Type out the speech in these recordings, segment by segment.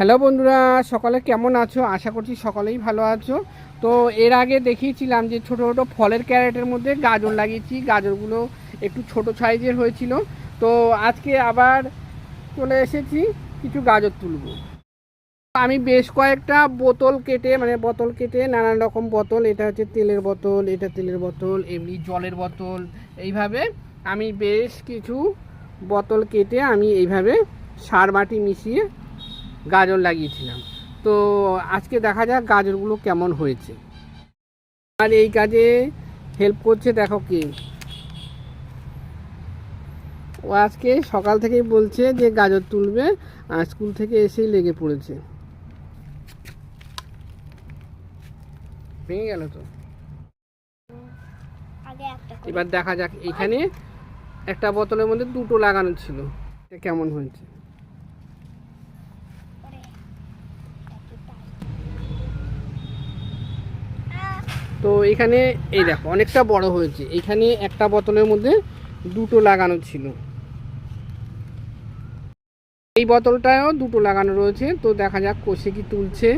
Hello বন্ধুরা, সকালে কেমন আছো? আশা করছি সকলেই ভালো আছো। তো এর আগে দেখিয়েছিলাম যে ছোট ছোটো ফলের ক্যারেটের মধ্যে গাজর লাগিয়েছি। গাজরগুলো একটু ছোট সাইজের হয়েছিল। তো আজকে আবার চলে এসেছি, কিছু গাজর তুলব। আমি বেশ কয়েকটা বোতল কেটে মানে বোতল কেটে নানান রকম বোতল, এটা হচ্ছে তেলের বোতল, এটা তেলের বোতল, এমনি জলের বোতল, এইভাবে আমি বেশ কিছু বোতল কেটে আমি এইভাবে সার মাটি মিশিয়ে গাজর লাগিয়েছিলাম। তো আজকে দেখা যাক গাজরগুলো কেমন হয়েছে। আর এই কাজে হেল্প করছে দেখো কি। ও আজকে সকাল থেকেই বলছে যে গাজর তুলবে আর স্কুল থেকে এসেই লেগে পড়েছে। ভেঙে গেল তো। এবার দেখা যাক এখানে একটা বোতলের মধ্যে দুটো লাগানো ছিল। কেমন হয়েছে করে একটু টাই। আহ, তো এখানে, এই দেখো, অনেকটা বড় হয়েছে। এখানে একটা বোতলের মধ্যে দুটো লাগানো ছিল। এই বোতলটায়ও দুটো লাগানো রয়েছে। তো দেখা যাক কষে কি তুলছে।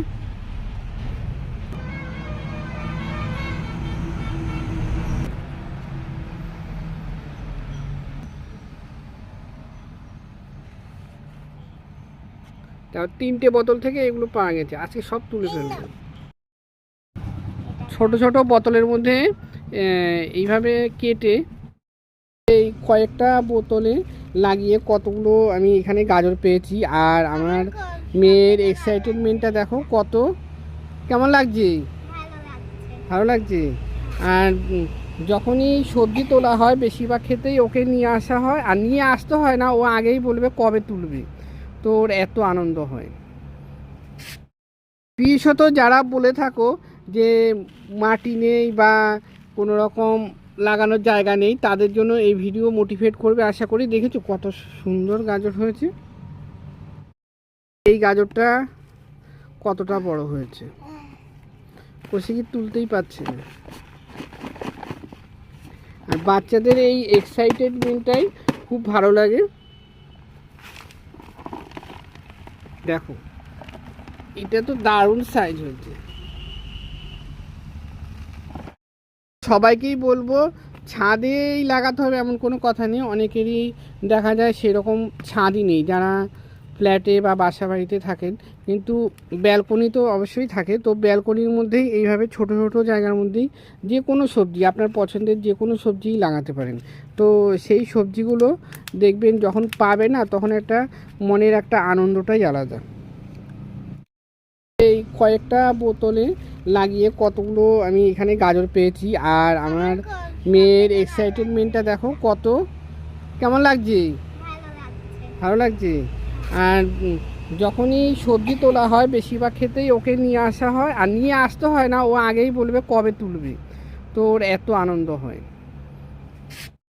তিনটে বোতল থেকে এগুলো পাওয়া গেছে। আজকে সব তুলে ফেলব। ছোট ছোট বোতলের মধ্যে এইভাবে কেটে এই কয়েকটা বোতলে লাগিয়ে কতগুলো আমি এখানে গাজর পেয়েছি। আর আমার মেয়ের এক্সাইটেডমেন্টটা দেখো কত। কেমন লাগছে? ভালো লাগছে। আর যখনই সবজি তোলা হয়, বেশিরভাগ ক্ষেত্রেই ওকে নিয়ে আসা হয়। আর নিয়ে আসতে হয় না, ও আগেই বলবে কবে তুলবে। তো ওর এত আনন্দ হয়। বিশেষত যারা বলে থাকো যে মাটি নেই বা কোনো রকম লাগানোর জায়গা নেই, তাদের জন্য এই ভিডিও মোটিভেট করবে, আশা করি। দেখেছ কত সুন্দর গাজর হয়েছে? এই গাজরটা কতটা বড় হয়েছে? কষে কি তুলতেই পারছে না। আর বাচ্চাদের এই এক্সাইটেডমেন্টটাই খুব ভালো লাগে। দেখো, এটা তো দারুণ সাইজ হয়েছে। সবাইকেই বলব, ছাদেই লাগাতে হবে এমন কোনো কথা নেই। অনেকেরই দেখা যায় সেরকম ছাদই নেই, যারা ফ্ল্যাটে বা বাসা বাড়িতে থাকেন। কিন্তু ব্যালকনি তো অবশ্যই থাকে। তো ব্যালকনির মধ্যেই এইভাবে ছোট ছোট জায়গার মধ্যেই যে কোনো সবজি, আপনার পছন্দের যে কোনো সবজিই লাগাতে পারেন। তো সেই সবজিগুলো দেখবেন যখন পাবে না, তখন একটা মনের একটা আনন্দটাই আলাদা। কয়েকটা বোতলে লাগিয়ে কতগুলো আমি এখানে গাজর পেয়েছি। আর আমার মেয়ের এক্সাইটেডমেন্টটা দেখো কত। কেমন লাগছে? ভালো লাগছে। আর যখনই সবজি তোলা হয়, বেশিরভাগ ক্ষেত্রেই ওকে নিয়ে আসা হয়। আর নিয়ে আসতে হয় না, ও আগেই বলবে কবে তুলবে। তো ওর এত আনন্দ হয়।